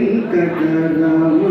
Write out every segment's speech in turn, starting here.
Venkatarama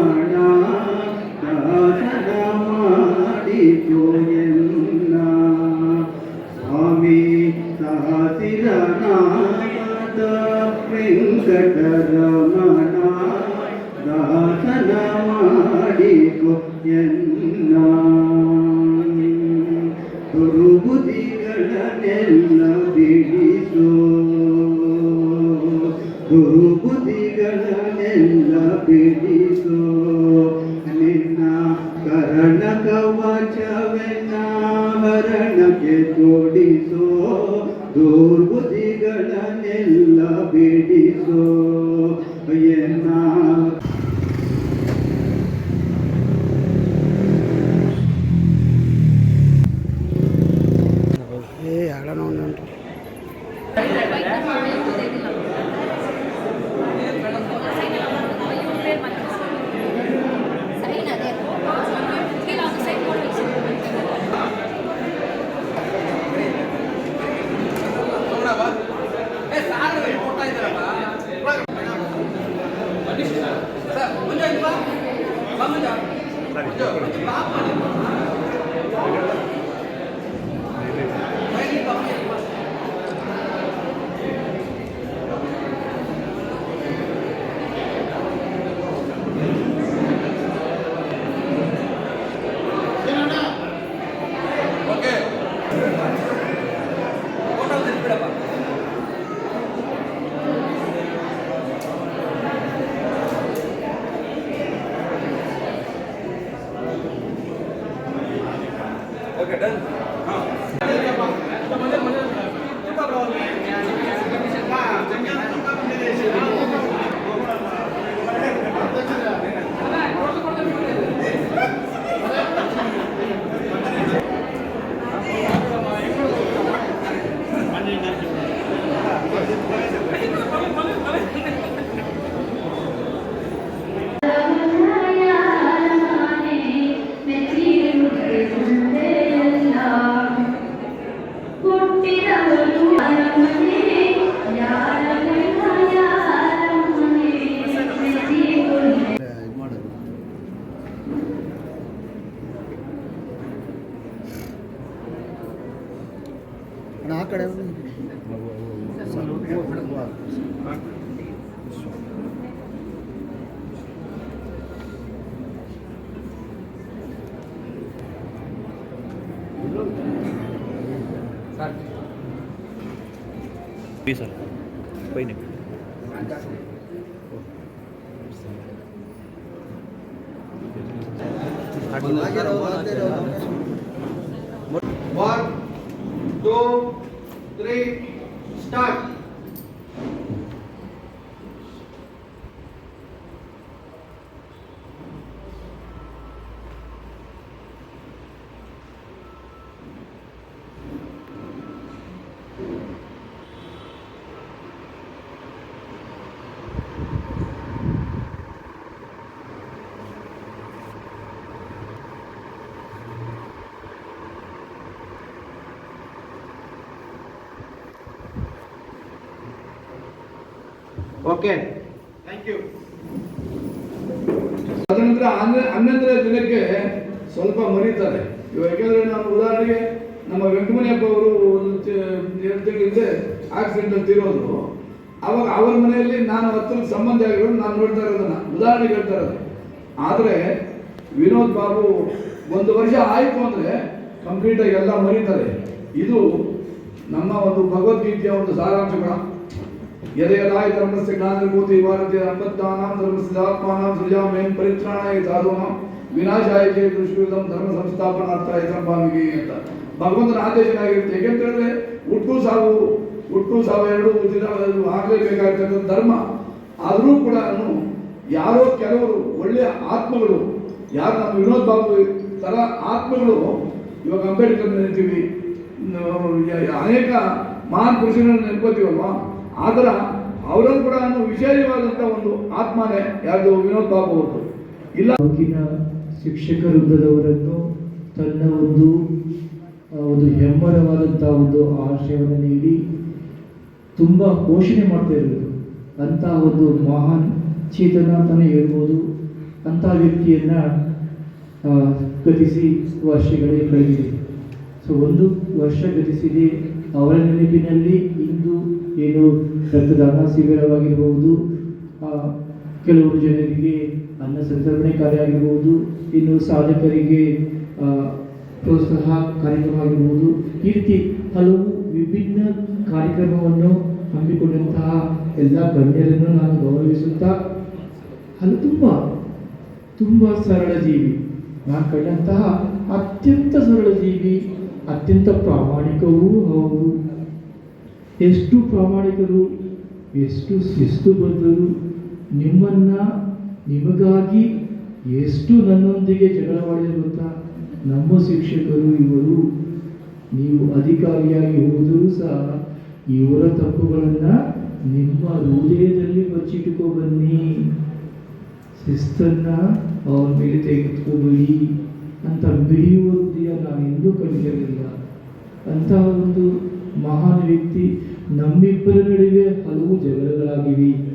Hocam, जी sir कोई नहीं One, two, three, start. Okay thank you ತದನಂತರ ಹನ್ನ ಹನ್ನೊಂದನೇ ದಿನಕ್ಕೆ ಸ್ವಲ್ಪ ಮರೀತಾರೆ. ಇವಾಗ ನಮ್ಮ ನಾವು ಉದಾಹರಣೆಗೆ ನಮ್ಮ ವೆಂಕಟಮಣಿಯಪ್ಪ ಅವರು ಒಂದು ಎರಡು ಆಕ್ಸಿಡೆಂಟ್ ಅಂತ ಇರೋದು ಅವಾಗ ಅವ್ರ ಮನೆಯಲ್ಲಿ ನಾನು ಹತ್ತಿರ ಸಂಬಂಧ ಆಗಿರೋದು ನಾನು ನೋಡ್ತಾ ಇರೋದನ್ನ ಉದಾಹರಣೆಗೆ ಹೇಳ್ತಾ ಇರೋದು. ಆದರೆ ವಿನೋದ್ ಬಾಬು ಒಂದು ವರ್ಷ ಆಯಿತು ಅಂದರೆ ಕಂಪ್ಲೀಟಾಗಿ ಎಲ್ಲ ಮರೀತಾರೆ. ಇದು ನಮ್ಮ ಒಂದು ಭಗವದ್ಗೀತೆಯ ಒಂದು ಸಾರಾಂಶಗಳ ಯದಯದಾಯ धर्मस्य ಜ್ಞಾನವಿಭೂತಿ ಭಾರತೀಯ ಅಂಬತ್ತಾನಾಂ धर्मस्य आत्मानां ಸೃಜಾಮೇನ್ परित्राणाय साधूनां ವಿನಾಶಾಯ ಚೇ ದುಷ್ಕೃತಂ ಧರ್ಮ ಸಂಸ್ಥಾಪನಾರ್ಥ ಸಂಭಾವಿಗೆ ಅಂತ ಭಗವಂತನ ಆದೇಶನಾಗಿರುತ್ತೆ ಏಕೆಂತಂದ್ರೆ ಹುಟ್ಟು ಸಾವು ಹುಟ್ಟು ಸಾವು ಎರಡು ದಿನ ಆಗಲೇಬೇಕಾಗಿರ್ತಕ್ಕಂಥ ಧರ್ಮ. ಆದರೂ ಕೂಡ ಯಾರೋ ಕೆಲವರು ಒಳ್ಳೆಯ ಆತ್ಮಗಳು, ಯಾರು ನಮ್ಮ ವಿನೋದ್ ಬಾಬು ಥರ ಆತ್ಮಗಳು, ಇವಾಗ ಅಂಬೇಡ್ಕರ್ ನೆನೆತೀವಿ ನ- ಯ- ಅನೇಕ ಮಹಾನ್ ಪುರುಷರನ್ನು ನೆನ್ಕೋತೀವಲ್ವಾ ಆದ್ರ ಅವರನ್ನು ಕೂಡ ವಿಶೇಷವಾದಂಥ ಒಂದು ಆತ್ಮನೇ ಯಾವುದು ವಿನೋದ್ ಬಾಬು ಅವರು ಇಲ್ಲ. ಶಿಕ್ಷಕ ವೃದ್ಧದವರನ್ನು ತನ್ನ ಒಂದು ಒಂದು ಹೆಮ್ಮರವಾದಂಥ ಒಂದು ಆಶಯವನ್ನು ನೀಡಿ ತುಂಬ ಪೋಷಣೆ ಮಾಡ್ತಾ ಇರೋದು. ಅಂಥ ಒಂದು ಮಹಾನ್ ಚೇತನ ಅಂತಲೇ ಹೇಳ್ಬೋದು. ಅಂಥ ವ್ಯಕ್ತಿಯನ್ನು ಗತಿಸಿ ವರ್ಷಗಳೇ ಕಳೆದಿದೆ. ಸೊ, ಒಂದು ವರ್ಷ ಗತಿಸಿದೆ. ಅವರ ನೆನಪಿನಲ್ಲಿ ಏನು ರಕ್ತದಾನ ಶಿಬಿರವಾಗಿರಬಹುದು ಕೆಲವರು ಜನರಿಗೆ ಅನ್ನ ಸಂತರ್ಪಣೆ ಕಾರ್ಯ ಆಗಿರ್ಬೋದು ಇನ್ನು ಸಾಧಕರಿಗೆ ಪ್ರೋತ್ಸಾಹ ಕಾರ್ಯಕ್ರಮ ಆಗಿರ್ಬೋದು ಈ ರೀತಿ ಹಲವು ವಿಭಿನ್ನ ಕಾರ್ಯಕ್ರಮವನ್ನು ಹಮ್ಮಿಕೊಂಡಂತಹ ಎಲ್ಲ ಗಣ್ಯರನ್ನು ನಾನು ಗೌರವಿಸುತ್ತಾ, ಅದು ತುಂಬ ತುಂಬ ಸರಳ ಜೀವಿ. ನಾನು ಕಂಡಂತಹ ಅತ್ಯಂತ ಸರಳ ಜೀವಿ, ಅತ್ಯಂತ ಪ್ರಾಮಾಣಿಕವೂ ಹೌದು. ಎಷ್ಟು ಪ್ರಾಮಾಣಿಕರು, ಎಷ್ಟು ಶಿಸ್ತುಬದ್ಧರು ನಿಮ್ಮನ್ನ, ನಿಮಗಾಗಿ ಎಷ್ಟು ನನ್ನೊಂದಿಗೆ ಜಗಳವಾಡಿದ ಗೊತ್ತಾ? ನಮ್ಮ ಶಿಕ್ಷಕರು ಇವರು, ನೀವು ಅಧಿಕಾರಿಯಾಗಿ ಹೋದರೂ ಸಹ ಇವರ ತಪ್ಪುಗಳನ್ನು ನಿಮ್ಮ ಹೃದಯದಲ್ಲಿ ಬಚ್ಚಿಟ್ಟುಕೋ ಬನ್ನಿ ಶಿಸ್ತನ್ನು ಅವ್ರ ಮೇಲೆ ತೆಗೆದುಕೋಬೇಡಿ ಅಂತ ಮಿಡಿಯುವ ಹೃದಯ ನಾನು ಎಂದೂ ಕಂಡಿರಲಿಲ್ಲ ಅಂತಹ ಒಂದು ಮಹಾನ್ ವ್ಯಕ್ತಿ. ನಮ್ಮಿಬ್ಬರ ನಡುವೆ ಹಲವು ಜಗಳಗಳಾಗಿವೆ.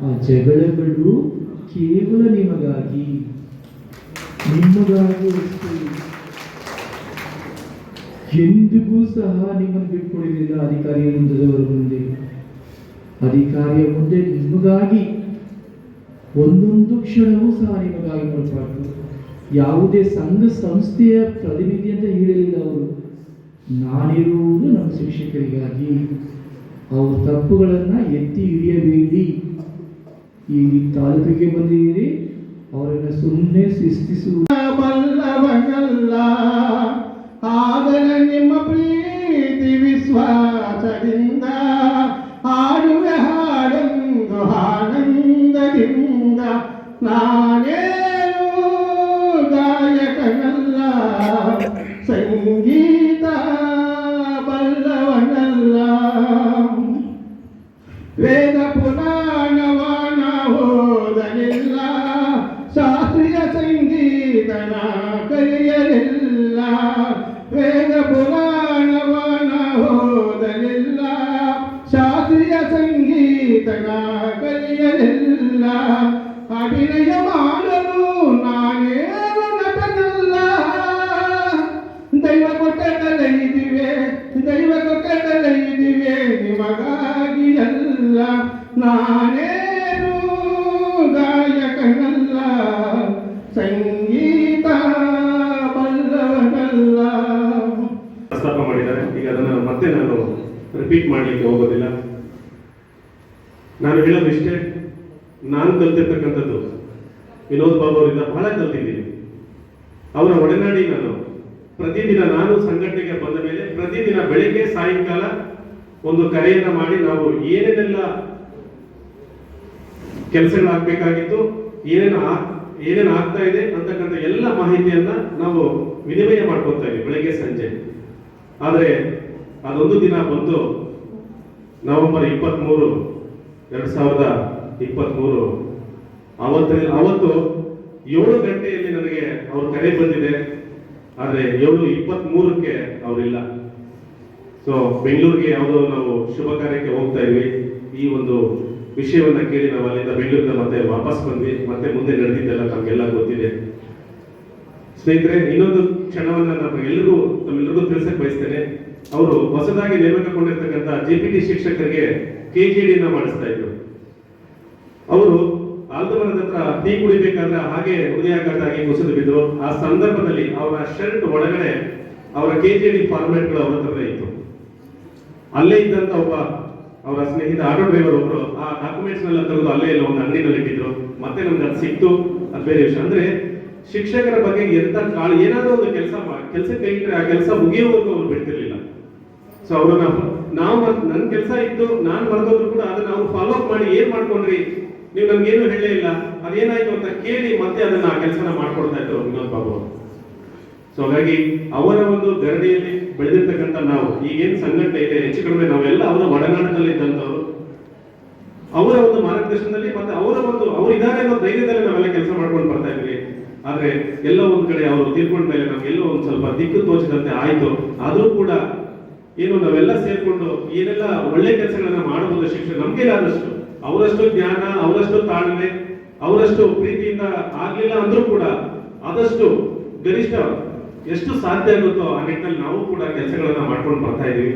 ಆ ಜಗಳಗಳು ಕೇವಲ ನಿಮಗಾಗಿ. ನಿಮಗಾಗಿ. ಎಂದಿಗೂ ಸಹ ನಿಮ್ಮನ್ನು ಬಿಟ್ಕೊಳ್ಳಿಲ್ಲ ಅಧಿಕಾರಿ ವೃಂದದವರ ಮುಂದೆ. ಅಧಿಕಾರಿಯ ಮುಂದೆ ನಿಮಗಾಗಿ, ಒಂದೊಂದು ಕ್ಷಣವೂ ಸಹ ನಿಮಗಾಗಿ ಮಾಡಬಾರ್ದು ಯಾವುದೇ ಸಂಘ, ಸಂಸ್ಥೆಯ ಪ್ರತಿನಿಧಿ ಅಂತ ಹೇಳಲಿಲ್ಲ ಅವರು. ನಾನಿರುವುದು ನಮ್ಮ ಶಿಕ್ಷಕರಿಗಾಗಿ. ಅವ್ರ ತಪ್ಪುಗಳನ್ನು ಎತ್ತಿ ಹಿಡಿಯಬೇಡಿ. ಈ ತಾಲೂಕಿಗೆ ಬಂದಿದ್ದೀರಿ. ಅವರನ್ನು ಸುಮ್ಮನೆ ಶಿಸ್ತಿಸುವುದು ಆದರೆ ನಿಮ್ಮ ಪ್ರೀತಿ ವಿಶ್ವಾಸದಿಂದ ನಾನು ಹೇಳೋದು ಇಷ್ಟೇ. ನಾನು ಕಲ್ತಿರ್ತಕ್ಕಂಥದ್ದು ವಿನೋದ್ ಬಾಬು ಅವರಿಂದ ಬಹಳ ಕಲ್ತಿದ್ದೀನಿ. ಅವರ ಒಡನಾಡಿ ನಾನು. ಪ್ರತಿದಿನ ನಾನು ಸಂಘಟನೆಗೆ ಬಂದ ಮೇಲೆ ಪ್ರತಿದಿನ ಬೆಳಿಗ್ಗೆ, ಸಾಯಂಕಾಲ ಒಂದು ಕರೆಯನ್ನ ಮಾಡಿ ನಾವು ಏನೇನೆಲ್ಲ ಕೆಲಸಗಳಾಗಬೇಕಾಗಿತ್ತು, ಏನೇನು ಏನೇನು ಆಗ್ತಾ ಇದೆ ಅಂತಕ್ಕಂಥ ಎಲ್ಲ ಮಾಹಿತಿಯನ್ನ ನಾವು ವಿನಿಮಯ ಮಾಡ್ಕೊತಾ ಇದ್ವಿ ಬೆಳಗ್ಗೆ, ಸಂಜೆ. ಆದರೆ ಅದೊಂದು ದಿನ ಬಂದು ನವೆಂಬರ್ ಇಪ್ಪತ್ತ್ಮೂರು ಎರಡು ಸಾವಿರದ ಇಪ್ಪತ್ತ್ಮೂರು ಅವತ್ತು ಅವತ್ತು ಏಳು ಗಂಟೆಯಲ್ಲಿ ನನಗೆ ಅವ್ರ ಕರೆ ಬಂದಿದೆ. ಆದರೆ ಏಳು ಇಪ್ಪತ್ತ್ಮೂರಕ್ಕೆ ಅವರಿಲ್ಲ. ಸೊ ಬೆಂಗಳೂರಿಗೆ ಯಾವುದೋ ನಾವು ಶುಭ ಕಾರ್ಯಕ್ಕೆ ಹೋಗ್ತಾ ಇದ್ವಿ. ಈ ಒಂದು ವಿಷಯವನ್ನ ಕೇಳಿ ನಾವು ಅಲ್ಲಿಂದ ಬೆಂಗಳೂರಿಂದ ಮತ್ತೆ ವಾಪಸ್ ಬಂದ್ವಿ. ಮತ್ತೆ ಮುಂದೆ ನಡೆದಿದ್ದೆಲ್ಲ ನಮಗೆಲ್ಲ ಗೊತ್ತಿದೆ. ಸ್ನೇಹಿತರೆ, ಇನ್ನೊಂದು ಕ್ಷಣವನ್ನ ನಾನು ಎಲ್ಲರಿಗೂ ತಮ್ಮೆಲ್ಲರಿಗೂ ತಿಳಿಸಕ್ ಬಯಸ್ತೇನೆ. ಅವರು ಹೊಸದಾಗಿ ನೇಮಕಗೊಂಡಿರ್ತಕ್ಕಂಥ ಜಿ ಪಿ ಶಿಕ್ಷಕರಿಗೆ ಕೆ ಜಿ ಡಿನ ಮಾಡಿಸ್ತಾ ಇದ್ರು. ಅವರು ಆಲ್ದಮರದ ಹತ್ರ ಟೀ ಕುಡಿಬೇಕಾದ್ರೆ ಹಾಗೆ ಹೃದಯಾಘಾತಾಗಿ ಕುಸಿದು ಬಿದ್ರು ಆ ಸಂದರ್ಭದಲ್ಲಿ ಅವರ ಶರ್ಟ್ ಒಳಗಡೆ ಅವರ ಕೆ ಜಿ ಡಿ ಫಾರ್ಮೆಟ್ಗಳು ಅವರ ಹತ್ರನೇ ಇತ್ತು. ಅಲ್ಲೇ ಇದ್ದಂತ ಒಬ್ಬ ಅವರ ಸ್ನೇಹಿತ ಆಟೋ ಡ್ರೈವರ್ ಒಬ್ರು ಆ ಡಾಕ್ಯುಮೆಂಟ್ಸ್ ನೆಲ್ಲ ತೆಗೆದು ಅಲ್ಲೇ ಇಲ್ಲ ಒಂದು ಅಂಗಡಿನಲ್ಲಿ ಇಟ್ಟಿದ್ರು. ಮತ್ತೆ ನಮ್ಗೆ ಅದು ಸಿಕ್ತು. ಅದು ಬೇರೆ ವಿಷಯ. ಅಂದ್ರೆ ಶಿಕ್ಷಕರ ಬಗ್ಗೆ ಎಂತ ಕಾಳು ಏನಾದ್ರೂ ಒಂದು ಕೆಲಸ ಕೆಲಸ ಕೈ ಇಟ್ರೆ ಆ ಕೆಲಸ ಬಿಡ್ತಿರ್ಲಿಲ್ಲ ಸೊ ಅವ್ರನ್ನ ನಾವು ನನ್ನ ನನ್ ಕೆಲಸ ಇತ್ತು, ನಾನು ಬರ್ದೋದ್ರು ಕೂಡ ಅದನ್ನ ಅವ್ರು ಫಾಲೋ ಅಪ್ ಮಾಡಿ ಏನ್ ಮಾಡ್ಕೊಂಡ್ರಿ? ನೀವು ನಮ್ಗೇನು ಹೇಳೇ ಇಲ್ಲ. ಅದೇನಾಯ್ತು ಅಂತ ಕೇಳಿ ಮತ್ತೆ ಅದನ್ನ ಆ ಕೆಲಸನ ಮಾಡ್ಕೊಡ್ತಾ ಇದ್ರು ವಿನೋದ್ ಬಾಬು ಸೊ ಹಾಗಾಗಿ ಅವರ ಒಂದು ಧರಣಿಯಲ್ಲಿ ಬೆಳೆದಿರ್ತಕ್ಕಂಥ ನಾವು, ಈಗೇನ್ ಸಂಘಟನೆ ಇದೆ, ಹೆಚ್ಚು ಕಡಿಮೆ ನಾವೆಲ್ಲ ಅವರ ಒಡನಾಟದಲ್ಲಿ ಇದ್ದಂಥವ್ರು. ಅವರ ಒಂದು ಮಾರ್ಗದರ್ಶನದಲ್ಲಿ ಮತ್ತೆ ಅವರ ಒಂದು, ಅವ್ರು ಇದಾರೆ ಅನ್ನೋ ಧೈರ್ಯದಲ್ಲಿ ನಾವೆಲ್ಲ ಕೆಲಸ ಮಾಡ್ಕೊಂಡು ಬರ್ತಾ ಇದ್ವಿ. ಆದ್ರೆ ಎಲ್ಲ ಒಂದ್ ಕಡೆ ಅವರು ತೀರ್ಕೊಂಡ ಮೇಲೆ ನಮ್ಗೆಲ್ಲೋ ಒಂದ್ ಸ್ವಲ್ಪ ದಿಕ್ಕು ತೋಚಿದಂತೆ ಆಯ್ತು. ಆದ್ರೂ ಕೂಡ ಏನು, ನಾವೆಲ್ಲ ಸೇರ್ಕೊಂಡು ಏನೆಲ್ಲ ಒಳ್ಳೆ ಕೆಲಸಗಳನ್ನ ಮಾಡಬಹುದು ಶಿಕ್ಷಣ ನಮ್ಗೆ ಆದಷ್ಟು ಅವರಷ್ಟು ಜ್ಞಾನ, ಅವರಷ್ಟು ತಾಳ್ಮೆ, ಅವರಷ್ಟು ಪ್ರೀತಿಯಿಂದ ಆಗ್ಲಿಲ್ಲ ಅಂದ್ರೂ ಕೂಡ ಆದಷ್ಟು ಗರಿಷ್ಠ ಎಷ್ಟು ಸಾಧ್ಯ ಆಗುತ್ತೋ ಆ ನಿಟ್ಟಿನಲ್ಲಿ ನಾವು ಕೂಡ ಕೆಲಸಗಳನ್ನ ಮಾಡ್ಕೊಂಡು ಬರ್ತಾ ಇದೀವಿ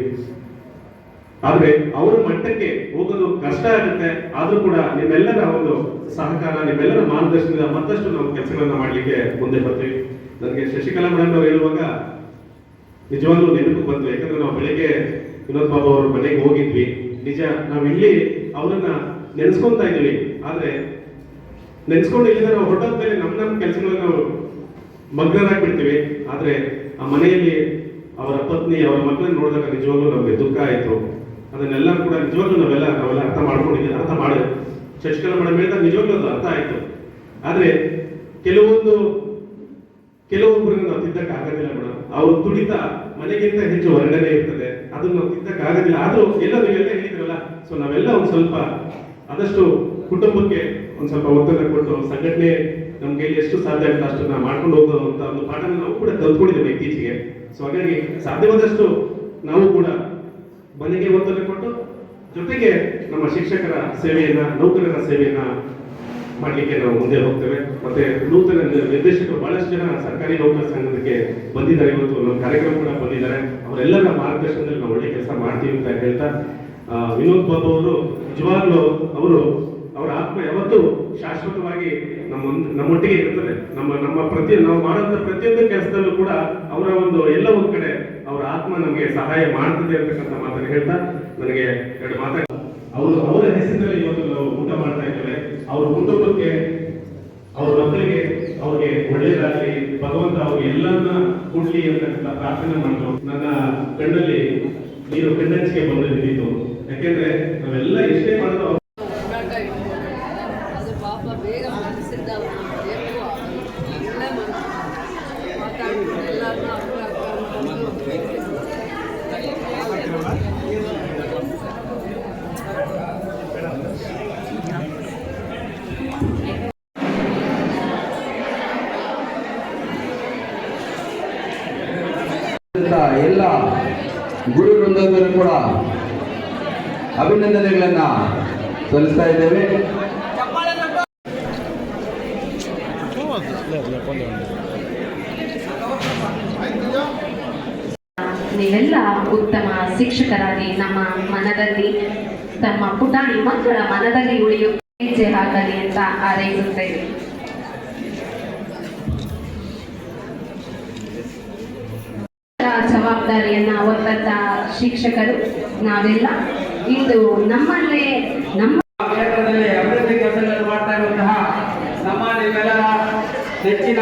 ಆದ್ರೆ ಅವ್ರ ಮಟ್ಟಕ್ಕೆ ಹೋಗೋದು ಕಷ್ಟ ಆಗುತ್ತೆ. ಆದ್ರೂ ಕೂಡ ನಿಮ್ಮೆಲ್ಲರ ಒಂದು ಸಹಕಾರ ನಿಮ್ಮೆಲ್ಲರ ಮಾರ್ಗದರ್ಶನದಿಂದ ಮತ್ತಷ್ಟು ನಾವು ಕೆಲಸಗಳನ್ನ ಮಾಡ್ಲಿಕ್ಕೆ ಮುಂದೆ ಬರ್ತೀವಿ. ನನಗೆ ಶಶಿಕಲಾ ಮೇಡಮ್ ಅವ್ರು ಹೇಳುವಾಗ ನಿಜವಾಗ್ಲೂ ನೆನಪು ಬಂತು. ಯಾಕಂದ್ರೆ ನಾವು ಬೆಳಿಗ್ಗೆ ವಿನೋದ್ ಬಾಬು ಅವ್ರ ಮನೆಗೆ ಹೋಗಿದ್ವಿ. ನಿಜ, ನಾವು ಇಲ್ಲಿ ಅವರನ್ನ ನೆನೆಸ್ಕೊಂತ ಇದ್ವಿ. ಆದ್ರೆ ನೆನೆಸ್ಕೊಂಡು ಇಲ್ಲಿಂದ ನಾವು ಹೊರಟೋದ್ಮೇಲೆ ನಮ್ಮ ನಮ್ಮ ಕೆಲಸಗಳನ್ನ ನಾವು ಮಗ್ನರಾಗ್ಬಿಡ್ತೀವಿ. ಆದ್ರೆ ಆ ಮನೆಯಲ್ಲಿ ಅವರ ಪತ್ನಿ, ಅವರ ಮಕ್ಕಳನ್ನ ನೋಡಿದಾಗ ನಿಜವಾಗ್ಲೂ ನಮಗೆ ದುಃಖ ಆಯ್ತು. ಅದನ್ನೆಲ್ಲ ಕೂಡ ನಿಜವಾಗ್ಲೂ ನಾವೆಲ್ಲ ನಾವೆಲ್ಲ ಅರ್ಥ ಮಾಡ್ಕೊಂಡಿದ್ದೀವಿ ಅರ್ಥ ಮಾಡಿ. ಶಶಿಕಲಾ ಮೇಡಮ್ ಹೇಳಿದಾಗ ನಿಜವಾಗ್ಲೂ ಅದು ಅರ್ಥ ಆಯ್ತು. ಆದ್ರೆ ಕೆಲವೊಂದು, ಕೆಲವೊಬ್ಬರನ್ನ ನಾವು ತಿದ್ದಕ್ಕೆ ಆಗೋದಿಲ್ಲ ಮೇಡಮ್. ಅವ್ರು ತುಡಿತ ಮನೆಗಿಂತ ಹೆಚ್ಚು ಹೊರಗಡೆ ಇರ್ತದೆ. ಅದನ್ನ ನಾವು ತಿದ್ದಕ್ಕೆ ಆಗೋದಿಲ್ಲ. ಆದ್ರೂ ಎಲ್ಲ ನೀವೆಲ್ಲ ಹೇಳಿದ್ರಲ್ಲ ಸೊ ನಾವೆಲ್ಲ ಒಂದು ಸ್ವಲ್ಪ ಆದಷ್ಟು ಕುಟುಂಬಕ್ಕೆ ಒಂದು ಸ್ವಲ್ಪ ಒತ್ತಡ ಕೊಟ್ಟು ಸಂಘಟನೆ ನಮ್ ಕೈಲಿ ಎಷ್ಟು ಸಾಧ್ಯ ಆಗುತ್ತೆ ಅಷ್ಟನ್ನ ಮಾಡ್ಕೊಂಡು ಹೋಗುವಂತ ಒಂದು ಪಾಠನ ನಾವು ಕೂಡ ಕಲ್ತ್ಕೊಂಡಿದ್ದೇವೆ ಇತ್ತೀಚೆಗೆ. ಸೊ ಹಾಗಾಗಿ ಸಾಧ್ಯವಾದಷ್ಟು ನಾವು ಕೂಡ ಮನೆಗೆ ಒತ್ತಡ ಕೊಟ್ಟು ಜೊತೆಗೆ ನಮ್ಮ ಶಿಕ್ಷಕರ ಸೇವೆಯನ್ನ, ನೌಕರರ ಸೇವೆಯನ್ನ ಮಾಡ್ಲಿಕ್ಕೆ ನಾವು ಮುಂದೆ ಹೋಗ್ತೇವೆ. ಮತ್ತೆ ನೂತನ ನಿರ್ದೇಶಕರು ಬಹಳಷ್ಟು ಜನ ಸರ್ಕಾರಿ ನೌಕರ ಸಂಘಕ್ಕೆ ಬಂದಿದ್ದಾರೆ. ಇವತ್ತು ನಮ್ಮ ಕಾರ್ಯಕ್ರಮ ಕೂಡ ಬಂದಿದ್ದಾರೆ. ಅವರೆಲ್ಲರ ಮಾರ್ಗದರ್ಶನದಲ್ಲಿ ನಾವು ಒಳ್ಳೆ ಕೆಲಸ ಮಾಡ್ತೀವಿ ಅಂತ ಹೇಳ್ತಾ ವಿನೋದ್ ಬಾಬು ಅವರು ನಿಜವಾಗ್ಲೂ ಅವರು, ಅವರ ಆತ್ಮ ಯಾವತ್ತೂ ಶಾಶ್ವತವಾಗಿ ನಮ್ಮ ನಮ್ಮೊಟ್ಟಿಗೆ ಇರ್ತದೆ. ನಮ್ಮ ನಮ್ಮ ಪ್ರತಿ, ನಾವು ಮಾಡುವಂತ ಪ್ರತಿಯೊಂದು ಕೆಲಸದಲ್ಲೂ ಕೂಡ ಅವರ ಒಂದು ಎಲ್ಲ ಒಂದು ಕಡೆ ಅವರ ಆತ್ಮ ನಮಗೆ ಸಹಾಯ ಮಾಡ್ತದೆ ಅಂತಕ್ಕಂಥ ಮಾತನ್ನು ಹೇಳ್ತಾ, ನನಗೆ ಎರಡು ಮಾತಾಡ. ಅವರು, ಅವರ ಹೆಸರಿನಲ್ಲಿ ಇವತ್ತು ನಾವು ಊಟ ಮಾಡ್ತಾ ಇದ್ದೇವೆ. ಅವ್ರ ಕುಟುಂಬಕ್ಕೆ, ಅವ್ರ ಮಕ್ಕಳಿಗೆ, ಅವ್ರಿಗೆ ಒಳ್ಳೆಯದಾಗಲಿ, ಭಗವಂತ ಅವ್ರಿಗೆ ಎಲ್ಲನ್ನ ಕೂಡ್ಲಿ ಅಂತಕ್ಕಂಥ ಪ್ರಾರ್ಥನೆ ಮಾಡಿದ್ರು ನನ್ನ ಕಣ್ಣಲ್ಲಿ ನೀರು ಕಣ್ಣಂಚಿಕೆ ಬಂದು ನಿಂತಿತ್ತು ಯಾಕೆಂದ್ರೆ ನಾವೆಲ್ಲ ಎಷ್ಟೇ ಮಾಡಿದ್ರು ಅವ್ರು ಹೋರಾಟ ಇತ್ತು ಅದು ಪಾಪ ಬೇಗ ಮನಸ್ಸಿಂದ ಬೇಕು ಒಳ್ಳೆ ಮನಸ್ಸು ಮಾತಾಡ್ಕೊಂಡು ಎಲ್ಲರನ್ನ ಅರ್ಥ ಎಲ್ಲ ಗುರು ವೃಂದದಲ್ಲೂ ಕೂಡ ಅಭಿನಂದನೆಗಳನ್ನ ಸಲ್ಲಿಸ್ತಾ ಇದ್ದೇವೆ. ನೀವೆಲ್ಲ ಉತ್ತಮ ಶಿಕ್ಷಕರಾಗಿ ನಮ್ಮ ಮನದಲ್ಲಿ, ತಮ್ಮ ಪುಟಾಣಿ ಮಕ್ಕಳ ಮನದಲ್ಲಿ ಉಳಿಯುವ ಹೆಜ್ಜೆ ಹಾಕಲಿ ಅಂತ ಹಾರೈಸುತ್ತೇವೆ ಜವಾಬ್ದಾರಿಯನ್ನ ಹೊತ್ತಂತ ಶಿಕ್ಷಕರು ನಾವೆಲ್ಲ ಇಂದು ನಮ್ಮಲ್ಲೇ ನಮ್ಮ ಕ್ಷೇತ್ರದಲ್ಲಿ ಅಭಿವೃದ್ಧಿ ಕೆಲಸಗಳನ್ನು ಮಾಡ್ತಾ ಇರುವಂತಹ ನಮ್ಮ ನಿಮ್ಮೆಲ್ಲರ ನೆಚ್ಚಿನ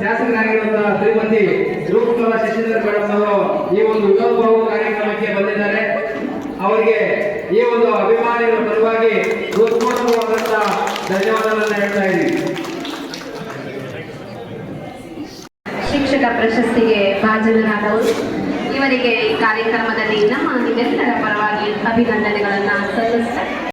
ಶಾಸಕರಾಗಿರುವಂತಹ ಶ್ರೀಮತಿ ರೂಪಕಲ ಶಶಿಧರ್ ಮೇಡಮ್ ಅವರು ಈ ಒಂದು ವಿನೋದ್ ಕಾರ್ಯಕ್ರಮಕ್ಕೆ ಬಂದಿದ್ದಾರೆ. ಅವರಿಗೆ ಈ ಒಂದು ಅಭಿಮಾನಿಗಳ ಪರವಾಗಿ ಹೃತ್ಪೂರ್ವಕವಾದಂತಹ ಧನ್ಯವಾದಗಳನ್ನು ಹೇಳ್ತಾ ಇದ್ದೀನಿ. ಶಿಕ್ಷಕ ಪ್ರಶಸ್ತಿಗೆ ಭಾಜನರಾದವರು. ಇವರಿಗೆ ಈ ಕಾರ್ಯಕ್ರಮದಲ್ಲಿ ನಮ್ಮ ನಿಮ್ಮೆಲ್ಲರ ಪರವಾಗಿ ಅಭಿನಂದನೆಗಳನ್ನು ಸಲ್ಲಿಸ್ತಾರೆ